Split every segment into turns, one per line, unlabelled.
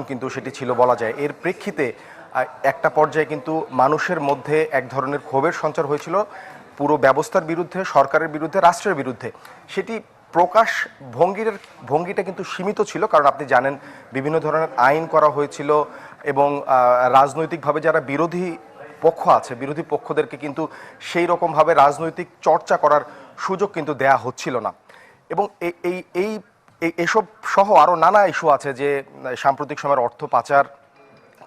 কিন্তু সেটি ছিল বলা যায়। এর প্রেক্ষিতে একটা পর্যায়ে কিন্তু মানুষের মধ্যে এক ধরনের ক্ষোভের সঞ্চার হয়েছিল পুরো ব্যবস্থার বিরুদ্ধে, সরকারের বিরুদ্ধে, রাষ্ট্রের বিরুদ্ধে। সেটি প্রকাশ ভঙ্গির, ভঙ্গিটা কিন্তু সীমিত ছিল, কারণ আপনি জানেন বিভিন্ন ধরনের আইন করা হয়েছিল এবং রাজনৈতিকভাবে যারা বিরোধী পক্ষ আছে, বিরোধী পক্ষদেরকে কিন্তু সেই রকমভাবে রাজনৈতিক চর্চা করার সুযোগ কিন্তু দেয়া হচ্ছিল না। এবং এই, এই- এসব সহ আরও নানা ইস্যু আছে যে, সাম্প্রতিক সময়ের অর্থ পাচার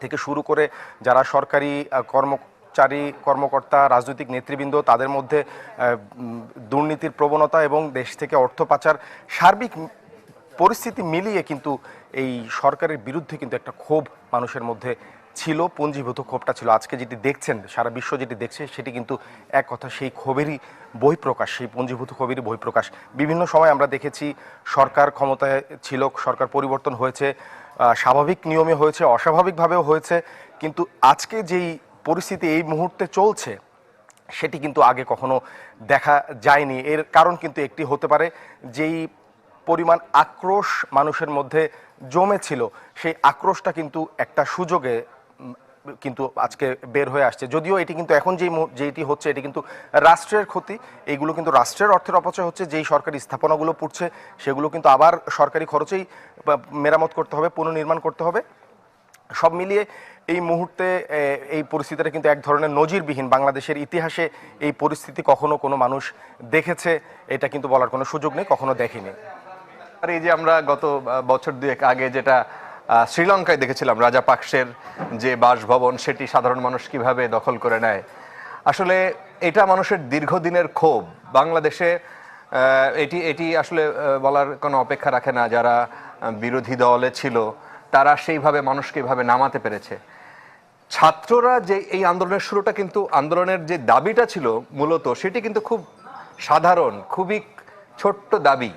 থেকে শুরু করে যারা সরকারি কর্ম কর্মচারী, কর্মকর্তা, রাজনৈতিক নেতৃবৃন্দ, তাদের মধ্যে দুর্নীতির প্রবণতা এবং দেশ থেকে অর্থ পাচার, সার্বিক পরিস্থিতি মিলিয়ে কিন্তু এই সরকারের বিরুদ্ধে কিন্তু একটা ক্ষোভ মানুষের মধ্যে ছিল, পুঞ্জীভূত ক্ষোভটা ছিল। আজকে যেটি দেখছেন, সারা বিশ্ব যেটি দেখছে, সেটি কিন্তু এক কথা, সেই ক্ষোভেরই বহিঃপ্রকাশ, সেই পুঞ্জীভূত ক্ষোভেরই বহিঃপ্রকাশ। বিভিন্ন সময় আমরা দেখেছি, সরকার ক্ষমতায় ছিল, সরকার পরিবর্তন হয়েছে স্বাভাবিক নিয়মে হয়েছে, অস্বাভাবিকভাবেও হয়েছে, কিন্তু আজকে যেই পরিস্থিতি এই মুহূর্তে চলছে, সেটি কিন্তু আগে কখনো দেখা যায়নি। এর কারণ কিন্তু একটি হতে পারে, যেই পরিমাণ আক্রোশ মানুষের মধ্যে জমেছিল, সেই আক্রোশটা কিন্তু একটা সুযোগে কিন্তু আজকে বের হয়ে আসছে। যদিও এটি কিন্তু এখন যেই যেটি হচ্ছে, এটি কিন্তু রাষ্ট্রের ক্ষতি। এইগুলো কিন্তু রাষ্ট্রের অর্থের অপচয় হচ্ছে, যেই সরকারি স্থাপনাগুলো পড়ছে, সেগুলো কিন্তু আবার সরকারি খরচেই মেরামত করতে হবে, পুনর্নির্মাণ করতে হবে। সব মিলিয়ে এই মুহূর্তে এই পরিস্থিতিটা কিন্তু এক ধরনের নজিরবিহীন। বাংলাদেশের ইতিহাসে এই পরিস্থিতি কখনো কোনো মানুষ দেখেছে, এটা কিন্তু বলার কোনো সুযোগ নেই, কখনো দেখেনি।
আর এই যে আমরা গত বছর দুয়েক আগে যেটা শ্রীলঙ্কায় দেখেছিলাম রাজা পাকসের যে বাসভবন, সেটি সাধারণ মানুষ কীভাবে দখল করে নেয়। আসলে এটা মানুষের দীর্ঘদিনের ক্ষোভ। বাংলাদেশে এটি এটি আসলে বলার কোনো অপেক্ষা রাখে না যারা বিরোধী দলে ছিল, তারা সেইভাবে মানুষকে এভাবে নামাতে পেরেছে। ছাত্ররা যে এই আন্দোলনের শুরুটা কিন্তু, আন্দোলনের যে দাবিটা ছিল মূলত, সেটি কিন্তু খুব সাধারণ, খুবই ছোট্ট দাবি।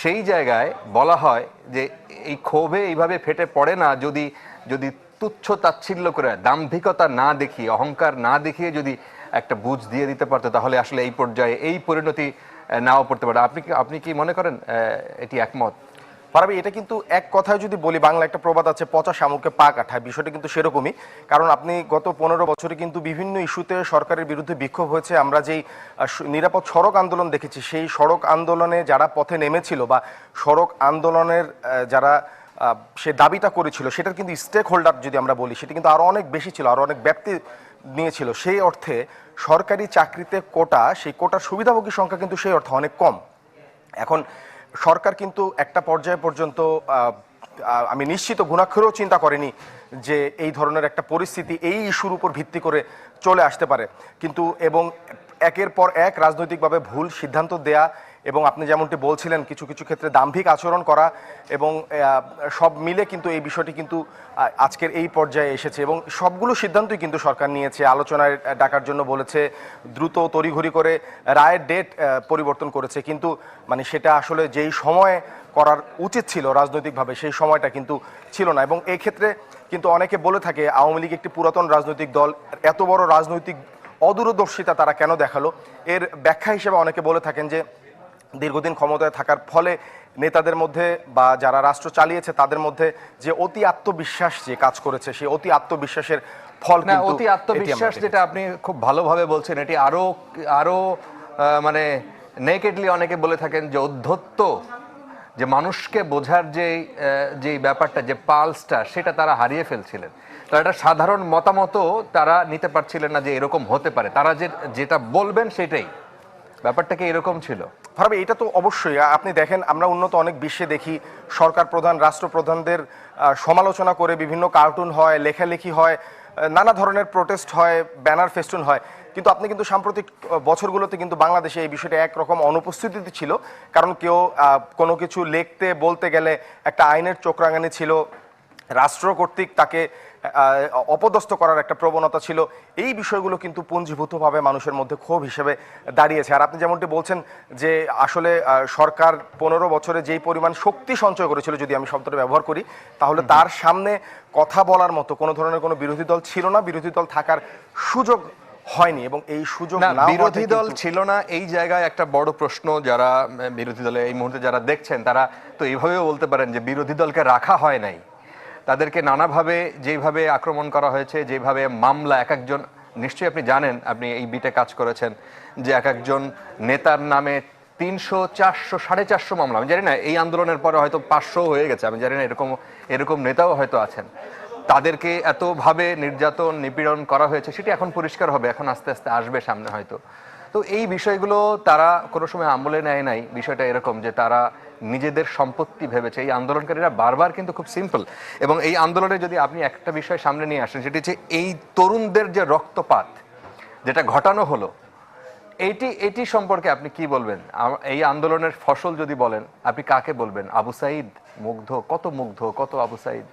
সেই জায়গায় বলা হয় যে এই ক্ষোভে এইভাবে ফেটে পড়ে না, যদি যদি তুচ্ছ তাচ্ছিল্য করে, দাম্ভিকতা না দেখিয়ে, অহংকার না দেখিয়ে যদি একটা বুঝ দিয়ে দিতে পারতো, তাহলে আসলে এই পর্যায়ে এই পরিণতি নাও পড়তে পারে। আপনি কি আপনি কি মনে করেন এটি একমত?
পারাবি এটা কিন্তু এক কথায় যদি বলি বাংলা একটা প্রবাদ আছে, পচা শামুককে পা কাঠায় বিষয়টা কিন্তু সেরকমই। কারণ আপনি গত পনেরো বছরে কিন্তু বিভিন্ন ইস্যুতে সরকারের বিরুদ্ধে বিক্ষোভ হয়েছে। আমরা যেই নিরাপদ সড়ক আন্দোলন দেখেছি, সেই সড়ক আন্দোলনে যারা পথে নেমেছিল বা সড়ক আন্দোলনের যারা সে দাবিটা করেছিল, সেটার কিন্তু স্টেক হোল্ডার যদি আমরা বলি, সেটা কিন্তু আরও অনেক বেশি ছিল, আরও অনেক ব্যাপ্তি নিয়েছিল। সেই অর্থে সরকারি চাকরিতে কোটা, সেই কোটার সুবিধাভোগী সংখ্যা কিন্তু সেই অর্থে অনেক কম। এখন সরকার কিন্তু একটা পর্যায় পর্যন্ত আমি নিশ্চিত গুণাক্ষরেও চিন্তা করেনি যে এই ধরনের একটা পরিস্থিতি এই ইস্যুর উপর ভিত্তি করে চলে আসতে পারে। কিন্তু এবং একের পর এক রাজনৈতিকভাবে ভুল সিদ্ধান্ত দেয়া এবং আপনি যেমনটি বলছিলেন, কিছু কিছু ক্ষেত্রে দাম্ভিক আচরণ করা এবং সব মিলে কিন্তু এই বিষয়টি কিন্তু আজকের এই পর্যায়ে এসেছে এবং সবগুলো সিদ্ধান্তই কিন্তু সরকার নিয়েছে। আলোচনায় ডাকার জন্য বলেছে, দ্রুত তড়িঘড়ি করে রায়ের ডেট পরিবর্তন করেছে। কিন্তু মানে সেটা আসলে যেই সময়ে করার উচিত ছিল রাজনৈতিকভাবে, সেই সময়টা কিন্তু ছিল না এবং এই ক্ষেত্রে কিন্তু অনেকে বলে থাকে, আওয়ামী লীগ একটি পুরাতন রাজনৈতিক দল, এত বড় রাজনৈতিক অদূরদর্শিতা তারা কেন দেখাল? এর ব্যাখ্যা হিসেবে অনেকে বলে থাকেন যে দীর্ঘদিন ক্ষমতায় থাকার ফলে নেতাদের মধ্যে বা যারা রাষ্ট্র চালিয়েছে তাদের মধ্যে যে অতি আত্মবিশ্বাস যে কাজ করেছে সেই অতি আত্মবিশ্বাসের ফল
না অতি আত্মবিশ্বাস যেটা আপনি খুব ভালোভাবে বলছেন এটি আরও আরও মানে নেকেডলি অনেকে বলে থাকেন যে অধ্যত্ত যে মানুষকে বোঝার যে যে ব্যাপারটা যে পালসটা সেটা তারা হারিয়ে ফেলছিলেন। তো একটা সাধারণ মতামতও তারা নিতে পারছিলেন না যে এরকম হতে পারে। তারা যে যেটা বলবেন সেটাই। ব্যাপারটা কি এরকম ছিল?
ভাবে এটা তো অবশ্যই। আপনি দেখেন, আমরা উন্নত অনেক বিশ্বে দেখি, সরকার প্রধান, রাষ্ট্রপ্রধানদের সমালোচনা করে বিভিন্ন কার্টুন হয়, লেখালেখি হয় নানা ধরনের প্রোটেস্ট হয়, ব্যানার ফেস্টুন হয়। কিন্তু আপনি কিন্তু সাম্প্রতিক বছরগুলোতে কিন্তু বাংলাদেশে এই বিষয়টা একরকম অনুপস্থিতিতে ছিল। কারণ কেউ কোনো কিছু লিখতে বলতে গেলে একটা আইনের চোখরাঙানি ছিল। রাষ্ট্র কর্তৃক তাকে অপদস্থ করার একটা প্রবণতা ছিল। এই বিষয়গুলো কিন্তু পুঞ্জীভূতভাবে মানুষের মধ্যে ক্ষোভ হিসেবে দাঁড়িয়েছে। আর আপনি যেমনটি বলছেন যে আসলে সরকার পনেরো বছরে যেই পরিমাণ শক্তি সঞ্চয় করেছিল যদি আমি শব্দটা ব্যবহার করি তাহলে তার সামনে কথা বলার মতো কোনো ধরনের কোনো বিরোধী দল ছিল না। বিরোধী দল থাকার সুযোগ হয়নি এবং এই সুযোগ
বিরোধী দল ছিল না। এই জায়গায় একটা বড় প্রশ্ন যারা বিরোধী দলে এই মুহূর্তে যারা দেখছেন তারা তো এইভাবেও বলতে পারেন যে বিরোধী দলকে রাখা হয় নাই। তাদেরকে নানাভাবে যেভাবে আক্রমণ করা হয়েছে, যেভাবে মামলা, এক একজন, নিশ্চয়ই আপনি জানেন, আপনি এই বিটে কাজ করেছেন, যে এক একজন নেতার নামে তিনশো, চারশো, সাড়ে চারশো মামলা। আমি জানি না, এই আন্দোলনের পরে হয়তো পাঁচশো হয়ে গেছে, আমি জানি না, এরকম এরকম নেতাও হয়তো আছেন। তাদেরকে এতভাবে নির্যাতন, নিপীড়ন করা হয়েছে, সেটি এখন পরিষ্কার হবে, এখন আস্তে আস্তে আসবে সামনে হয়তো। তো এই বিষয়গুলো তারা কোনো সময় আমলে নেয় নাই, বিষয়টা এরকম যে তারা নিজেদের সম্পত্তি ভেবেছে। এই আন্দোলনকারীরা বারবার কিন্তু খুব সিম্পল এবং এই আন্দোলনে যদি আপনি একটা বিষয় সামনে নিয়ে আসেন, সেটি হচ্ছে এই তরুণদের যে রক্তপাত, যেটা ঘটানো হলো এইটি এটি সম্পর্কে আপনি কি বলবেন? এই আন্দোলনের ফসল যদি বলেন, আপনি কাকে বলবেন? আবু সাইদ? মুগ্ধ? কত মুগ্ধ? কত আবু সাইদ?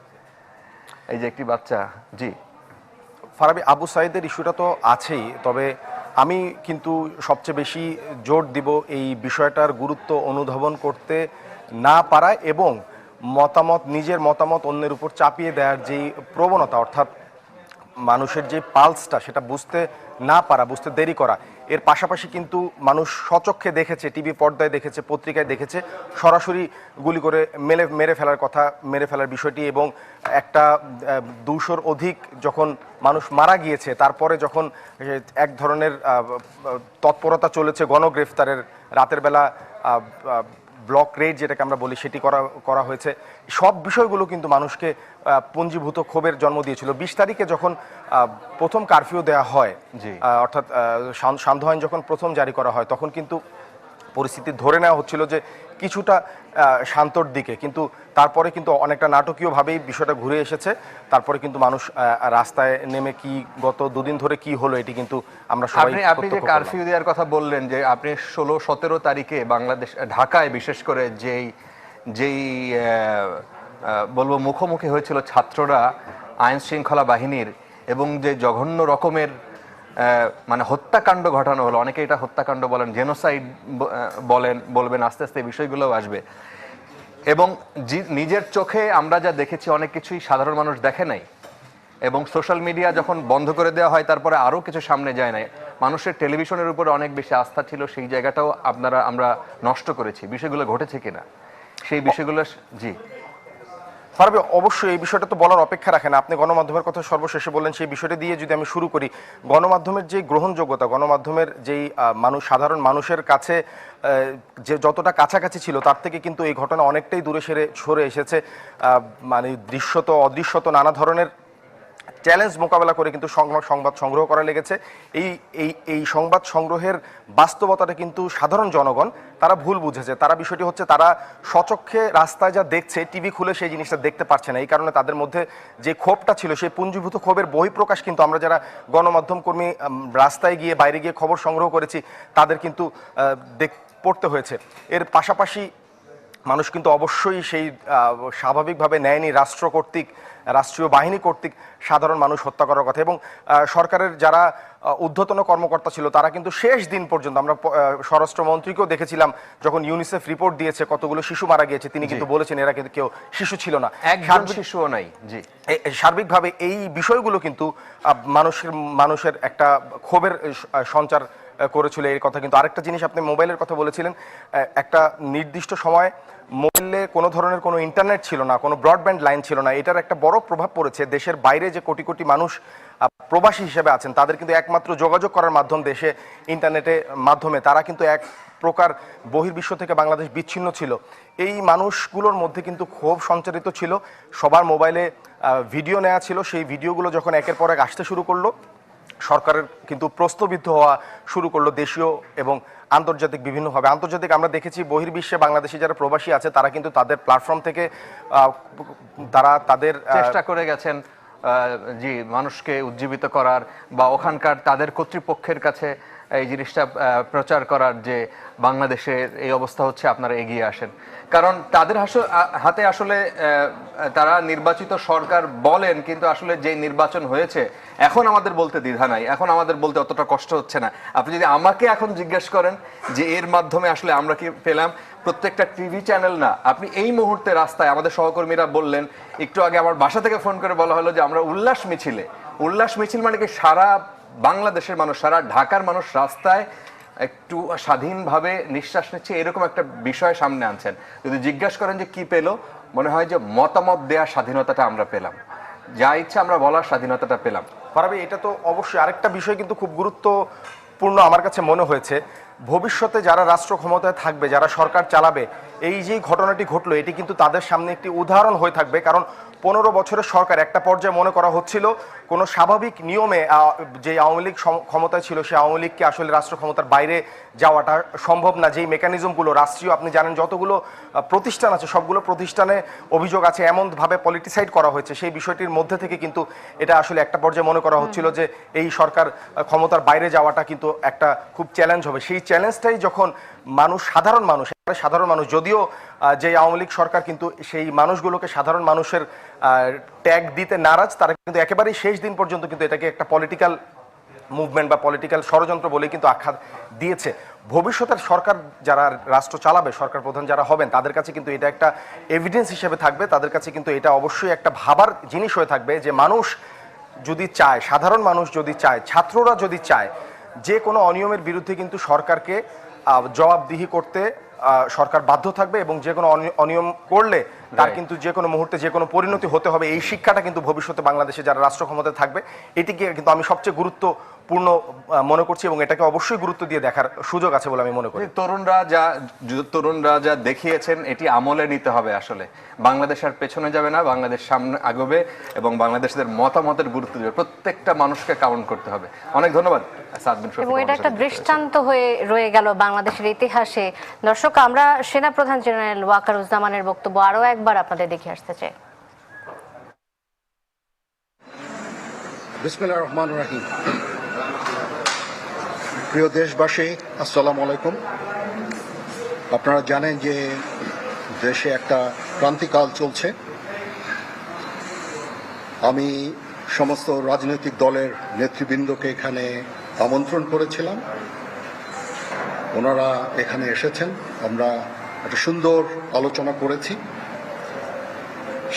এই যে একটি বাচ্চা, জি।
ফারাবি, আবু সাইদের ইস্যুটা তো আছেই, তবে আমি কিন্তু সবচেয়ে বেশি জোর দিব এই বিষয়টার গুরুত্ব অনুধাবন করতে না পারা এবং মতামত, নিজের মতামত অন্যের উপর চাপিয়ে দেওয়ার যেই প্রবণতা, অর্থাৎ মানুষের যে পালসটা, সেটা বুঝতে না পারা, বুঝতে দেরি করা এর পাশাপাশি কিন্তু মানুষ সচক্ষে দেখেছে টিভি পর্দায় দেখেছে, পত্রিকায় দেখেছে, সরাসরি গুলি করে মেলে, মেরে ফেলার কথা, মেরে ফেলার বিষয়টি এবং একটা দুশোর অধিক যখন মানুষ মারা গিয়েছে, তারপরে যখন এক ধরনের তৎপরতা চলেছে গণগ্রেফতারের, রাতের বেলা ব্লক রেড যেটাকে আমরা বলি সেটি করা করা হয়েছে সব বিষয়গুলো কিন্তু মানুষকে পুঞ্জীভূত ক্ষোভের জন্ম দিয়েছিল বিশ তারিখে যখন প্রথম কারফিউ দেয়া হয়। অর্থাৎ সান্ধ্য আইন যখন প্রথম জারি করা হয় তখন কিন্তু পরিস্থিতি ধরে নেওয়া হচ্ছিল যে কিছুটা শান্তর দিকে। কিন্তু তারপরে কিন্তু অনেকটা নাটকীয়ভাবেই বিষয়টা ঘুরে এসেছে। তারপরে কিন্তু মানুষ রাস্তায় নেমে কি গত দুদিন ধরে কি হলো এটি কিন্তু আমরা সবাই
আপনি যে কারফিউ দেওয়ার কথা বললেন যে আপনি ষোলো সতেরো তারিখে বাংলাদেশ ঢাকায় বিশেষ করে যেই যেই বলব মুখোমুখি হয়েছিল ছাত্ররা আইন শৃঙ্খলা বাহিনীর এবং যে জঘন্য রকমের মানে হত্যাকাণ্ড ঘটানো হলো। অনেকে এটা হত্যাকাণ্ড বলেন জেনোসাইড বলেন, বলবেন, আস্তে আস্তে বিষয়গুলোও আসবে। এবং নিজের চোখে আমরা যা দেখেছি, অনেক কিছুই সাধারণ মানুষ দেখে নাই। এবং সোশ্যাল মিডিয়া যখন বন্ধ করে দেওয়া হয়, তারপরে আরও কিছু সামনে যায় না মানুষের টেলিভিশনের উপরে অনেক বেশি আস্থা ছিল, সেই জায়গাটাও আপনারা, আমরা নষ্ট করেছি। বিষয়গুলো ঘটেছে কিনা? সেই বিষয়গুলো, জি।
ফারাবি অবশ্যই এই বিষয়টা তো বলার অপেক্ষা রাখেন। আপনি গণমাধ্যমের কথা সর্বশেষে বললেন, সেই বিষয়টা দিয়ে যদি আমি শুরু করি, গণমাধ্যমের যে গ্রহণযোগ্যতা, গণমাধ্যমের যেই মানুষ, সাধারণ মানুষের কাছে যে যতটা কাছাকাছি ছিল, তার থেকে কিন্তু এই ঘটনা অনেকটাই দূরে সেরে, সরে এসেছে। মানে দৃশ্যত, অদৃশ্যত নানা ধরনের চ্যালেঞ্জ মোকাবেলা করে কিন্তু সংবাদ সংগ্রহ করা লেগেছে। এই এই এই সংবাদ সংগ্রহের বাস্তবতাটা কিন্তু সাধারণ জনগণ, তারা ভুল বুঝেছে। তারা বিষয়টি হচ্ছে তারা সচক্ষে রাস্তায় যা দেখছে, টিভি খুলে সেই জিনিসটা দেখতে পারছে না। এই কারণে তাদের মধ্যে যে ক্ষোভটা ছিল, সেই পুঞ্জীভূত ক্ষোভের বহিঃপ্রকাশ কিন্তু আমরা যারা গণমাধ্যম কর্মী রাস্তায় গিয়ে বাইরে গিয়ে খবর সংগ্রহ করেছি, তাদের কিন্তু দেখ, পড়তে হয়েছে। এর পাশাপাশি মানুষ কিন্তু অবশ্যই সেই স্বাভাবিকভাবে নেয়নি রাষ্ট্র কর্তৃক রাষ্ট্রীয় বাহিনী কর্তৃক সাধারণ মানুষ হত্যা করার কথা। এবং সরকারের যারা ঊর্ধ্বতন কর্মকর্তা ছিল তারা কিন্তু শেষ দিন পর্যন্ত আমরা স্বরাষ্ট্রমন্ত্রীকেও দেখেছিলাম যখন ইউনিসেফ রিপোর্ট দিয়েছে কতগুলো শিশু মারা গিয়েছে তিনি কিন্তু বলেছেন এরা কিন্তু কেউ শিশু ছিল না।
শিশুও নাই জি।
সার্বিকভাবে এই বিষয়গুলো কিন্তু মানুষের মানুষের একটা ক্ষোভের সঞ্চার করেছিল। এই কথা কিন্তু আরেকটা জিনিস আপনি মোবাইলের কথা বলেছিলেন একটা নির্দিষ্ট সময় মোবাইলে কোনো ধরনের কোনো ইন্টারনেট ছিল না, কোনো ব্রডব্যান্ড লাইন ছিল না, এটার একটা বড় প্রভাব পড়েছে দেশের বাইরে যে কোটি কোটি মানুষ প্রবাসী হিসেবে আছেন, তাদের কিন্তু একমাত্র যোগাযোগ করার মাধ্যম দেশে ইন্টারনেটের মাধ্যমে, তারা কিন্তু এক প্রকার বহির্বিশ্ব থেকে বাংলাদেশ বিচ্ছিন্ন ছিল। এই মানুষগুলোর মধ্যে কিন্তু ক্ষোভ সঞ্চারিত ছিল, সবার মোবাইলে ভিডিও নেওয়া ছিল, সেই ভিডিওগুলো যখন একের পর এক আসতে শুরু করল, সরকারের কিন্তু প্রশ্নবিদ্ধ হওয়া শুরু করল দেশীয় এবং আন্তর্জাতিক বিভিন্নভাবে। আন্তর্জাতিক আমরা দেখেছি বহির্বিশ্বে বাংলাদেশি যারা প্রবাসী আছে, তারা কিন্তু তাদের প্ল্যাটফর্ম থেকে তারা তাদের
চেষ্টা করে গেছেন জি, মানুষকে উজ্জীবিত করার বা ওখানকার তাদের কর্তৃপক্ষের কাছে এই জিনিসটা প্রচার করার যে বাংলাদেশের এই অবস্থা হচ্ছে, আপনারা এগিয়ে আসেন। কারণ তাদের হাতে আসলে তারা নির্বাচিত সরকার বলেন, কিন্তু আসলে যে নির্বাচন হয়েছে, এখন আমাদের বলতে দ্বিধা নাই। এখন আমাদের বলতে অতটা কষ্ট হচ্ছে না। আপনি যদি আমাকে এখন জিজ্ঞেস করেন যে এর মাধ্যমে আসলে আমরা কি পেলাম, প্রত্যেকটা টিভি চ্যানেল না, আপনি এই মুহূর্তে রাস্তায় আমাদের সহকর্মীরা বললেন, একটু আগে আমার বাসা থেকে ফোন করে বলা হলো যে আমরা উল্লাস মিছিলে, উল্লাস মিছিল মানে কি সারা বাংলাদেশের মানুষ, সারা ঢাকার মানুষ রাস্তায় একটু স্বাধীনভাবে নিঃশ্বাস নিচ্ছে, এরকম একটা বিষয় সামনে আনছেন। যদি জিজ্ঞাসা করেন যে কি পেল, মনে হয় যে মতামত দেওয়ার স্বাধীনতাটা আমরা পেলাম। যা ইচ্ছা আমরা বলার স্বাধীনতাটা পেলাম।
ফারাবি, এটা তো অবশ্যই আরেকটা বিষয় কিন্তু খুব গুরুত্বপূর্ণ আমার কাছে মনে হয়েছে। ভবিষ্যতে যারা রাষ্ট্র ক্ষমতায় থাকবে, যারা সরকার চালাবে, এই যে ঘটনাটি ঘটলো, এটি কিন্তু তাদের সামনে একটি উদাহরণ হয়ে থাকবে। কারণ পনেরো বছরের সরকার একটা পর্যায়ে মনে করা হচ্ছিল কোনো স্বাভাবিক নিয়মে যে আওয়ামী লীগ ক্ষমতায় ছিল সেই আওয়ামী লীগকে আসলে রাষ্ট্র ক্ষমতার বাইরে যাওয়াটা সম্ভব না। যেই মেকানিজমগুলো রাষ্ট্রীয় আপনি জানেন যতগুলো প্রতিষ্ঠান আছে সবগুলো প্রতিষ্ঠানে অভিযোগ আছে এমনভাবে পলিটিসাইড করা হয়েছে। সেই বিষয়টির মধ্যে থেকে কিন্তু এটা আসলে একটা পর্যায়ে মনে করা হচ্ছিল যে এই সরকার ক্ষমতার বাইরে যাওয়াটা কিন্তু একটা খুব চ্যালেঞ্জ হবে। সেই চ্যালেঞ্জটাই যখন মানুষ, সাধারণ মানুষ সাধারণ মানুষ, যদিও যে আওয়ামী লীগ সরকার কিন্তু সেই মানুষগুলোকে সাধারণ মানুষের ট্যাগ দিতে নারাজ, তারা কিন্তু একেবারেই শেষ দিন পর্যন্ত কিন্তু এটাকে একটা পলিটিক্যাল মুভমেন্ট বা পলিটিক্যাল ষড়যন্ত্র বলে কিন্তু আখ্যা দিয়েছে। ভবিষ্যতের সরকার যারা রাষ্ট্র চালাবে, সরকার প্রধান যারা হবেন, তাদের কাছে কিন্তু এটা একটা এভিডেন্স হিসেবে থাকবে, তাদের কাছে কিন্তু এটা অবশ্যই একটা ভাবার জিনিস হয়ে থাকবে যে মানুষ যদি চায়, সাধারণ মানুষ যদি চায়, ছাত্ররা যদি চায়, যে কোনো অনিয়মের বিরুদ্ধে কিন্তু সরকারকে জবাবদিহি করতে সরকার বাধ্য থাকবে এবং যে কোনো অনিয়ম করলে তার কিন্তু যে কোনো মুহূর্তে যে কোনো পরিণতি হতে হবে। এই শিক্ষাটা কিন্তু ভবিষ্যতে বাংলাদেশে যারা রাষ্ট্র ক্ষমতায় থাকবে এটিকে কিন্তু আমি সবচেয়ে গুরুত্বপূর্ণ মনে করছি এবং এটাকে অবশ্যই গুরুত্ব দিয়ে দেখার সুযোগ আছে বলে আমি মনে করি।
তরুণরা যা তরুণরা যা দেখিয়েছেন এটি আমলে নিতে হবে আসলে। বাংলাদেশ আর পেছনে যাবে না বাংলাদেশ সামনে আগবে এবং বাংলাদেশের মতামতের গুরুত্ব দেবে। প্রত্যেকটা মানুষকে কাউন্ট করতে হবে। অনেক ধন্যবাদ
এবং এটা একটা। দৃষ্টান্ত হয়ে রয়ে গেল বাংলাদেশের ইতিহাসে। দর্শক আমরা সেনা সেনাপ্রধান জেনারেল ওয়াকারুজ্জামানের বক্তব্য আরও একবার আপনাদের দেখে আসতে চাই।
প্রিয় দেশবাসী, আসসালামু আলাইকুম। আপনারা জানেন যে দেশে একটা ক্রান্তিকাল চলছে। আমি সমস্ত রাজনৈতিক দলের নেতৃবৃন্দকে এখানে আমন্ত্রণ করেছিলাম। ওনারা এখানে এসেছেন। আমরা একটা সুন্দর আলোচনা করেছি।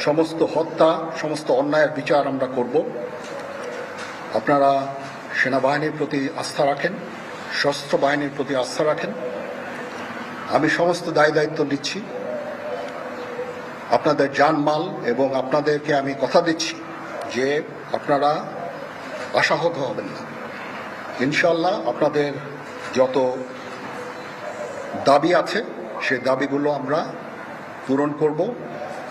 সমস্ত হত্যা, সমস্ত অন্যায়ের বিচার আমরা করব। আপনারা সেনাবাহিনীর প্রতি আস্থা রাখেন, সশস্ত্র বাহিনীর প্রতি আস্থা রাখেন। আমি সমস্ত দায় দায়িত্ব নিচ্ছি। আপনাদের জানমাল এবং আপনাদেরকে আমি কথা দিচ্ছি যে আপনারা আশাহত হবেন না। ইনশাল্লাহ আপনাদের যত দাবি আছে সেই দাবিগুলো আমরা পূরণ করব।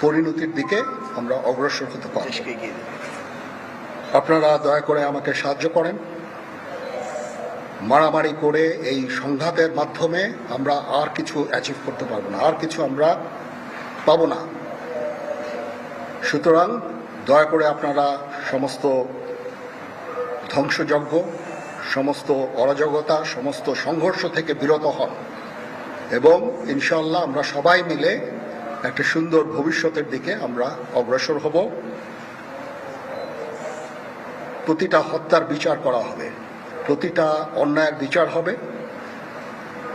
পরিণতির দিকে আমরা অগ্রসর হতে পারব। আপনারা দয়া করে আমাকে সাহায্য করেন। মারামারি করে এই সংঘাতের মাধ্যমে আমরা আর কিছু অ্যাচিভ করতে পারব না আর কিছু আমরা পাবো না। সুতরাং দয়া করে আপনারা সমস্ত ধ্বংসযজ্ঞ সমস্ত অরাজকতা সমস্ত সংঘর্ষ থেকে বিরত হন এবং ইনশাল্লাহ আমরা সবাই মিলে একটা সুন্দর ভবিষ্যতের দিকে আমরা অগ্রসর হব। প্রতিটা হত্যার বিচার করা হবে। প্রতিটা অন্যায়ের বিচার হবে।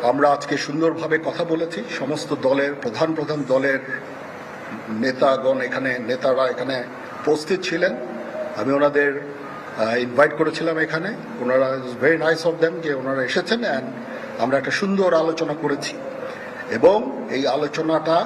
আমরা আজকে সুন্দরভাবে কথা বলেছি। সমস্ত দলের, প্রধান প্রধান দলের নেতাগণ এখানে, নেতারা এখানে উপস্থিত ছিলেন। আমি ওনাদের ইনভাইট করেছিলাম এখানে। ওনারা ভেরি নাইস অফ দেম যে ওনারা এসেছেন অ্যান্ড আমরা একটা সুন্দর আলোচনা করেছি। এবং এই আলোচনাটা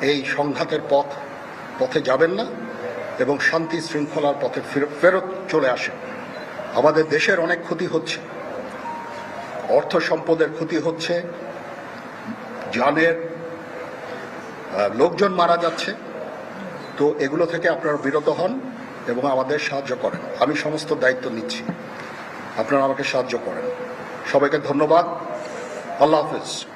এই সংঘাতের পথ, পথে যাবেন না এবং শান্তি শৃঙ্খলার পথে ফের- ফেরত চলে আসেন। আমাদের দেশের অনেক ক্ষতি হচ্ছে। অর্থ সম্পদের ক্ষতি হচ্ছে। জানের লোকজন মারা যাচ্ছে। তো এগুলো থেকে আপনারা বিরত হন এবং আমাদের সাহায্য করেন। আমি সমস্ত দায়িত্ব নিচ্ছি। আপনারা আমাকে সাহায্য করেন। সবাইকে ধন্যবাদ। আল্লাহ হাফিজ।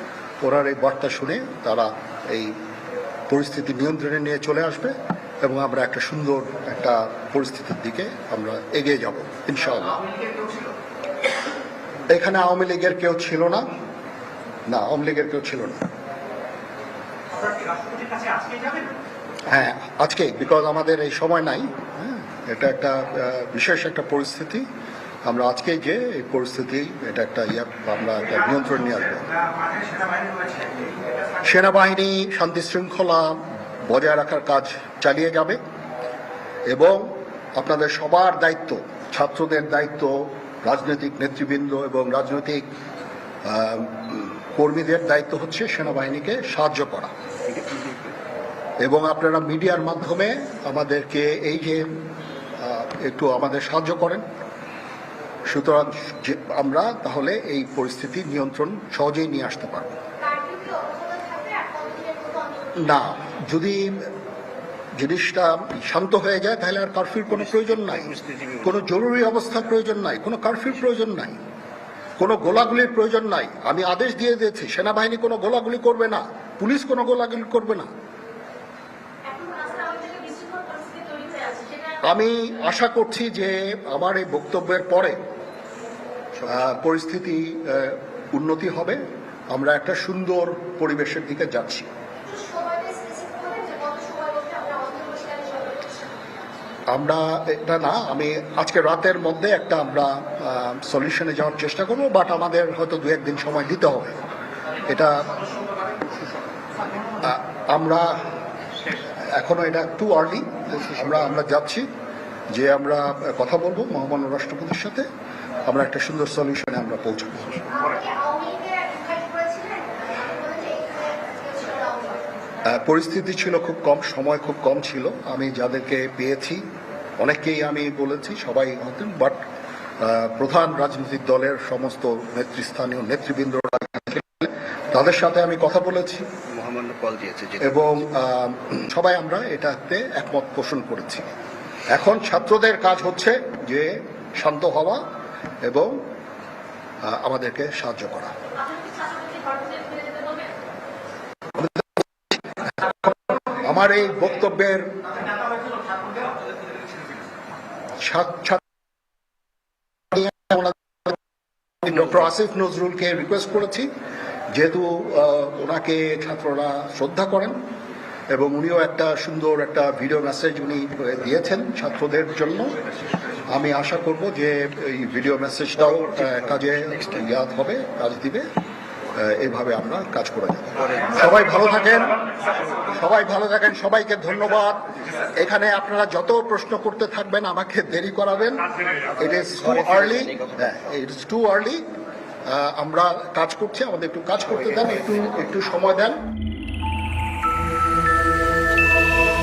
ওনার এই বার্তা শুনে তারা এই পরিস্থিতি নিয়ন্ত্রণে নিয়ে চলে আসবে এবং আমরা একটা সুন্দর একটা পরিস্থিতির দিকে আমরা এগিয়ে যাব ইনশাআল্লাহ। এখানে আওয়ামী লীগের কেউ ছিল না? না আওয়ামী লীগের কেউ ছিল না। হ্যাঁ আজকে বিকজ আমাদের এই সময় নাই। হ্যাঁ এটা একটা বিশেষ একটা পরিস্থিতি। আমরা আজকে যে এই পরিস্থিতি, এটা একটা ইয়া, আমরা একটা নিয়ন্ত্রণ নিয়ে আসব। সেনাবাহিনী শান্তি শৃঙ্খলা বজায় রাখার কাজ চালিয়ে যাবে এবং আপনাদের সবার দায়িত্ব, ছাত্রদের দায়িত্ব, রাজনৈতিক নেতৃবৃন্দ এবং রাজনৈতিক কর্মীদের দায়িত্ব হচ্ছে সেনাবাহিনীকে সাহায্য করা। এবং আপনারা মিডিয়ার মাধ্যমে আমাদেরকে এই যে একটু আমাদের সাহায্য করেন। সুতরাং আমরা তাহলে এই পরিস্থিতি নিয়ন্ত্রণ সহজেই নিয়ে আসতে পারব। না, যদি জিনিসটা শান্ত হয়ে যায়, তাহলে আর কারফিউর কোনো প্রয়োজন নাই। কোনো জরুরি অবস্থার প্রয়োজন নাই, কোনো কারফিউর প্রয়োজন নাই, কোনো গোলাগুলির প্রয়োজন নাই। আমি আদেশ দিয়ে দিয়েছি, সেনাবাহিনী কোনো গোলাগুলি করবে না, পুলিশ কোনো গোলাগুলি করবে না। আমি আশা করছি যে আমার এই বক্তব্যের পরে পরিস্থিতি উন্নতি হবে। আমরা একটা সুন্দর পরিবেশের দিকে যাচ্ছি। আমরা, এটা না, আমি আজকে রাতের মধ্যে একটা আমরা সলিউশনে যাওয়ার চেষ্টা করব বাট আমাদের হয়তো দু একদিন সময় দিতে হবে। এটা আমরা এখনও এটা টু আর্লি আমরা আমরা যাচ্ছি। যে আমরা কথা বলব মহামান্য রাষ্ট্রপতির সাথে। আমরা একটা সুন্দর সলিউশনে আমরা পৌঁছাবো। পরিস্থিতি ছিল খুব কম সময় খুব কম ছিল। আমি যাদেরকে পেয়েছি অনেককেই আমি বলেছি সবাই হতেন বাট প্রধান রাজনৈতিক দলের সমস্ত নেতৃস্থানীয় নেতৃবৃন্দরা তাদের সাথে আমি কথা বলেছি। এবং সবাই আমরা এটাতে একমত পোষণ করেছি। এখন ছাত্রদের কাজ হচ্ছে যে শান্ত হওয়া এবং আমাদেরকে সাহায্য করা। আমার এই বক্তব্যের ডক্টর আসিফ নজরুলকে রিকোয়েস্ট করেছি, যেহেতু ওনাকে ছাত্ররা শ্রদ্ধা করেন এবং উনিও একটা সুন্দর একটা ভিডিও মেসেজ উনি দিয়েছেন ছাত্রদের জন্য। আমি আশা করব যে এই ভিডিও মেসেজটাও কাজে ইয়াদ হবে কাজ দিবে এইভাবে আমরা কাজ করে যাব। সবাই ভালো থাকেন সবাই ভালো থাকেন সবাইকে ধন্যবাদ। এখানে আপনারা যত প্রশ্ন করতে থাকবেন আমাকে দেরি করাবেন। ইট ইজ টু আর্লি হ্যাঁ ইট ইজ টু আর্লি আমরা কাজ করছি আমাদের একটু কাজ করতে দেন একটু একটু সময় দেন।